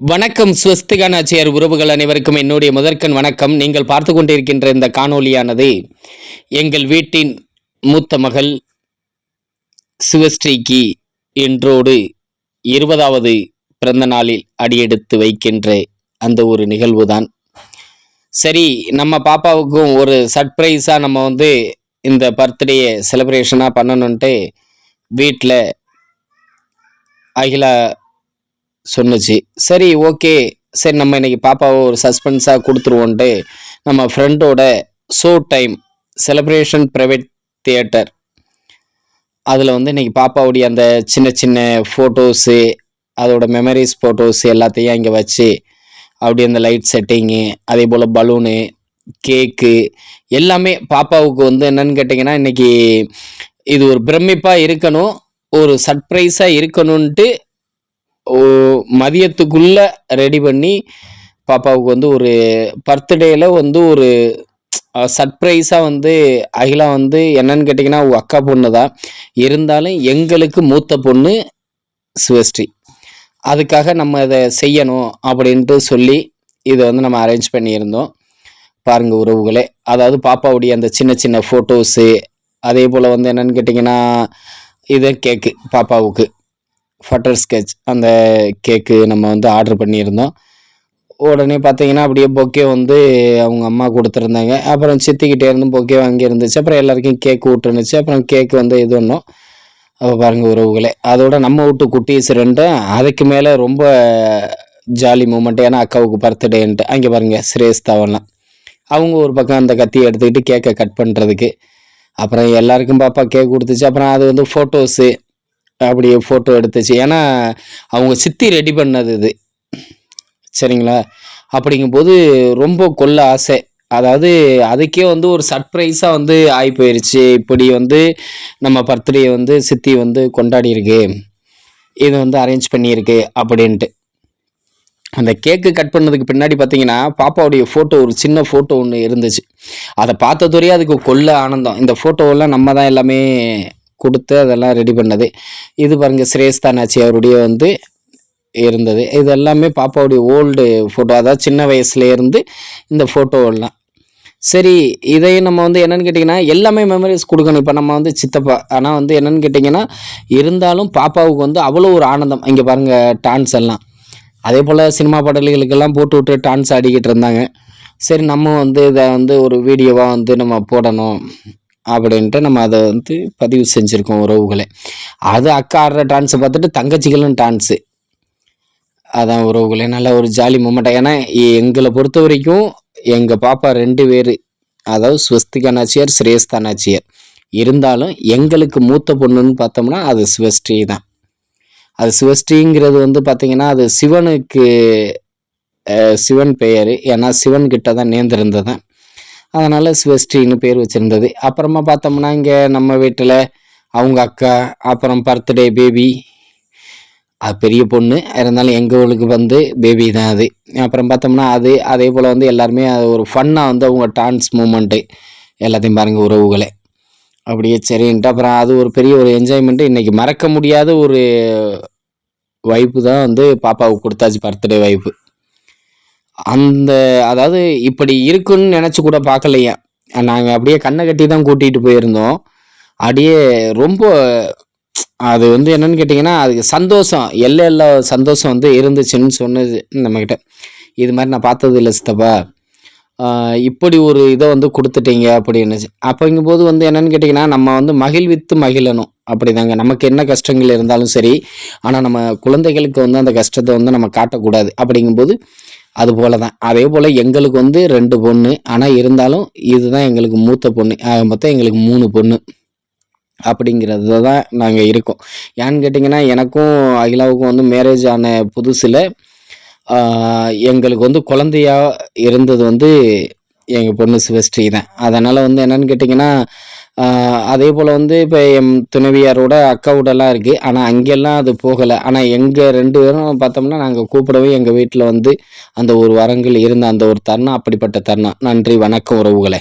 வணக்கம் ஸ்வஸ்திகா நாச்சியார் உறவுகள் அனைவருக்கும் என்னுடைய முதற்கண் வணக்கம். நீங்கள் பார்த்து கொண்டிருக்கின்ற இந்த காணொலியானது எங்கள் வீட்டின் மூத்த மகள் சிவஸ்ரீக்கு இன்றோடு இருபதாவது பிறந்த நாளில் அடியெடுத்து வைக்கின்ற அந்த ஒரு நிகழ்வு தான் சரி நம்ம பாப்பாவுக்கும் ஒரு சர்ப்ரைஸாக நம்ம வந்து இந்த பர்த்டேயை செலிப்ரேஷனாக பண்ணணுன்ட்டு வீட்டில் அகிலா சொன்னுச்சு. சரி ஓகே. சரி நம்ம இன்னைக்கு பாப்பாவை ஒரு சஸ்பென்ஸாக கொடுத்துருவோன்ட்டு நம்ம ஃப்ரெண்டோட show time celebration private theatre அதில் வந்து இன்னைக்கு பாப்பாவுடைய அந்த சின்ன சின்ன ஃபோட்டோஸு அதோட மெமரிஸ் ஃபோட்டோஸ் எல்லாத்தையும் இங்கே வச்சு அப்படி அந்த லைட் செட்டிங்கு அதே போல் பலூனு கேக்கு எல்லாமே பாப்பாவுக்கு வந்து என்னன்னு கேட்டிங்கன்னா இன்னைக்கு இது ஒரு பிரமிப்பாக இருக்கணும் ஒரு சர்ப்ரைஸாக இருக்கணும்ன்ட்டு மதியத்துக்குள்ளே ரெடி பண்ணி பாப்பாவுக்கு வந்து ஒரு பர்த்டேயில் வந்து ஒரு சர்ப்ரைஸாக வந்து அகிலா வந்து என்னன்னு கேட்டிங்கன்னா அக்கா பொண்ணு தான் இருந்தாலும் எங்களுக்கு மூத்த பொண்ணு சிவஸ்ரீ அதுக்காக நம்ம இதை செய்யணும் அப்படின்ட்டு சொல்லி இதை வந்து நம்ம அரேஞ்ச் பண்ணியிருந்தோம். பாருங்க உறவுகளே. அதாவது பாப்பாவுடைய அந்த சின்ன சின்ன ஃபோட்டோஸு அதே போல் வந்து என்னன்னு கேட்டிங்கன்னா இது கேக்கு பாப்பாவுக்கு. ஃபட்டர் ஸ்கெட்ச் அந்த கேக்கு நம்ம வந்து ஆர்டர் பண்ணியிருந்தோம். உடனே பார்த்தீங்கன்னா அப்படியே பொக்கே வந்து அவங்க அம்மா கொடுத்துருந்தாங்க. அப்புறம் சித்திக்கிட்டே இருந்து பொக்கே வாங்கி இருந்துச்சு. அப்புறம் எல்லாருக்கும் கேக் விட்டுருந்துச்சு அப்புறம் கேக் வந்து இது ஒன்றும் அப்போ பாருங்கள் உறவுகளே. அதோட நம்ம வீட்டு குட்டீஸ் ரெண்டும் அதுக்கு மேலே ரொம்ப ஜாலி மூமெண்ட் ஏன்னா அக்காவுக்கு பர்த்டேன்ட்டு அங்கே பாருங்கள் சிரேஸ் அவங்க ஒரு பக்கம் அந்த கத்தியை எடுத்துக்கிட்டு கேக்கை கட் பண்ணுறதுக்கு அப்புறம் எல்லாருக்கும் பாப்பா கேக் கொடுத்துச்சு. அப்புறம் அது வந்து ஃபோட்டோஸு அப்படியே ஃபோட்டோ எடுத்துச்சு. ஏன்னா அவங்க சித்தி ரெடி பண்ணது இது. சரிங்களா? அப்படிங்கும்போது ரொம்ப கொள்ள ஆசை. அதாவது அதுக்கே வந்து ஒரு சர்ப்ரைஸாக வந்து ஆகி போயிடுச்சு இப்படி வந்து நம்ம பர்த்டே வந்து சித்தி வந்து கொண்டாடி இருக்கு இது வந்து அரேஞ்ச் பண்ணியிருக்கு அப்படின்ட்டு. அந்த கேக்கு கட் பண்ணதுக்கு பின்னாடி பார்த்தீங்கன்னா பாப்பாவுடைய ஃபோட்டோ ஒரு சின்ன ஃபோட்டோ ஒன்று இருந்துச்சு. அதை பார்த்ததுவரையே அதுக்கு கொள்ள ஆனந்தம். இந்த ஃபோட்டோவெல்லாம் நம்ம தான் எல்லாமே கொடுத்து அதெல்லாம் ரெடி பண்ணது. இது பாருங்கள் சிரேஸ்தானாச்சி அவருடைய வந்து இருந்தது. இது எல்லாமே பாப்பாவுடைய ஓல்டு ஃபோட்டோ அதாவது சின்ன வயசுலேருந்து இந்த ஃபோட்டோவெல்லாம் சரி இதையும் நம்ம வந்து என்னென்னு கேட்டிங்கன்னா எல்லாமே மெமரிஸ் கொடுக்கணும். இப்போ நம்ம வந்து சித்தப்பா ஆனால் வந்து என்னென்னு கேட்டிங்கன்னா இருந்தாலும் பாப்பாவுக்கு வந்து அவ்வளோ ஒரு ஆனந்தம். இங்கே பாருங்க டான்ஸ் எல்லாம். அதே போல் சினிமா பாடல்களுக்கெல்லாம் போட்டு விட்டு டான்ஸ் ஆடிக்கிட்டு இருந்தாங்க. சரி நம்ம வந்து இதை வந்து ஒரு வீடியோவாக வந்து நம்ம போடணும். அப்படின்ட்டு நம்ம அதை வந்து பதிவு செஞ்சுருக்கோம் உறவுகளை. அது அக்கா ஆடுற டான்ஸை பார்த்துட்டு தங்கச்சிகளும் டான்ஸு அதான் உறவுகளே. நல்ல ஒரு ஜாலி மூமெண்ட் ஏன்னா எங்களை பொறுத்த வரைக்கும் எங்கள் பாப்பா ரெண்டு பேர். அதாவது ஸ்வஸ்திகா நாச்சியார் நாச்சியார் இருந்தாலும் எங்களுக்கு மூத்த பொண்ணுன்னு பார்த்தோம்னா அது சிவஸ்ரீ தான். அது சிவஸ்ரீங்கிறது வந்து பார்த்திங்கன்னா அது சிவனுக்கு சிவன் பெயர். ஏன்னா சிவன்கிட்ட தான் நேர்ந்திருந்ததான் அதனால் ஸ்வெஸ்டின்னு பேர் வச்சுருந்தது. அப்புறமா பார்த்தோம்னா இங்கே நம்ம வீட்டில் அவங்க அக்கா அப்புறம் பர்த்டே பேபி அது பெரிய பொண்ணு. இருந்தாலும் எங்கள் ஊருக்கு வந்து பேபி தான் அது. அப்புறம் பார்த்தோம்னா அது அதே போல் வந்து எல்லாருமே அது ஒரு ஃபன்னாக வந்து அவங்க டான்ஸ் மூமெண்ட்டு எல்லாத்தையும் பாருங்கள் உறவுகளை. அப்படியே சரின்ட்டு அப்புறம் அது ஒரு பெரிய ஒரு என்ஜாய்மெண்ட்டு இன்றைக்கி மறக்க முடியாத ஒரு வைப்பு தான் வந்து பாப்பாவுக்கு கொடுத்தாச்சு பர்த்டே வைப்பு அந்த அதாவது இப்படி இருக்குன்னு நினச்சி கூட பார்க்கலையே. நாங்கள் அப்படியே கண்ணை கட்டி தான் கூட்டிகிட்டு போயிருந்தோம். அப்படியே ரொம்ப அது வந்து என்னன்னு கேட்டிங்கன்னா அதுக்கு சந்தோஷம். எல்லை எல்லா சந்தோஷம் வந்து இருந்துச்சுன்னு சொன்னது நம்மக்கிட்ட இது மாதிரி நான் பார்த்தது இல்லை சித்தப்பா இப்படி ஒரு இதை வந்து கொடுத்துட்டீங்க அப்படின்னுச்சு அப்படிங்கும்போது வந்து என்னன்னு கேட்டிங்கன்னா நம்ம வந்து மகிழ்வித்து மகிழணும். அப்படிதாங்க. நமக்கு என்ன கஷ்டங்கள் இருந்தாலும் சரி ஆனால் நம்ம குழந்தைகளுக்கு வந்து அந்த கஷ்டத்தை வந்து நம்ம காட்டக்கூடாது. அப்படிங்கும்போது அது போல தான் அதே போல் எங்களுக்கு வந்து ரெண்டு பொண்ணு. ஆனால் இருந்தாலும் இதுதான் எங்களுக்கு மூத்த பொண்ணு. ஆக மொத்தம் எங்களுக்கு மூணு பொண்ணு. அப்படிங்கிறது தான் நாங்கள் இருக்கோம். ஏன்னு கேட்டிங்கன்னா எனக்கும் அகிலாவுக்கும் வந்து மேரேஜ் ஆன புதுசில் எங்களுக்கு வந்து குழந்தையா இருந்தது வந்து எங்கள் பொண்ணு சிவஸ்ரீ தான் அதனால் வந்து என்னென்னு கேட்டிங்கன்னா அதே போல் வந்து இப்போ என் துணைவியாரோட அக்காவோடலாம் இருக்குது ஆனால் அங்கெல்லாம் அது போகலை. ஆனால் எங்கள் ரெண்டு பேரும் பார்த்தோம்னா நாங்கள் கூப்பிடவே எங்கள் வீட்டில் வந்து அந்த ஒரு வரங்கள் இருந்த அந்த ஒரு தருணம் அப்படிப்பட்ட தருணம் நன்றி வணக்கம் உறவுகளே.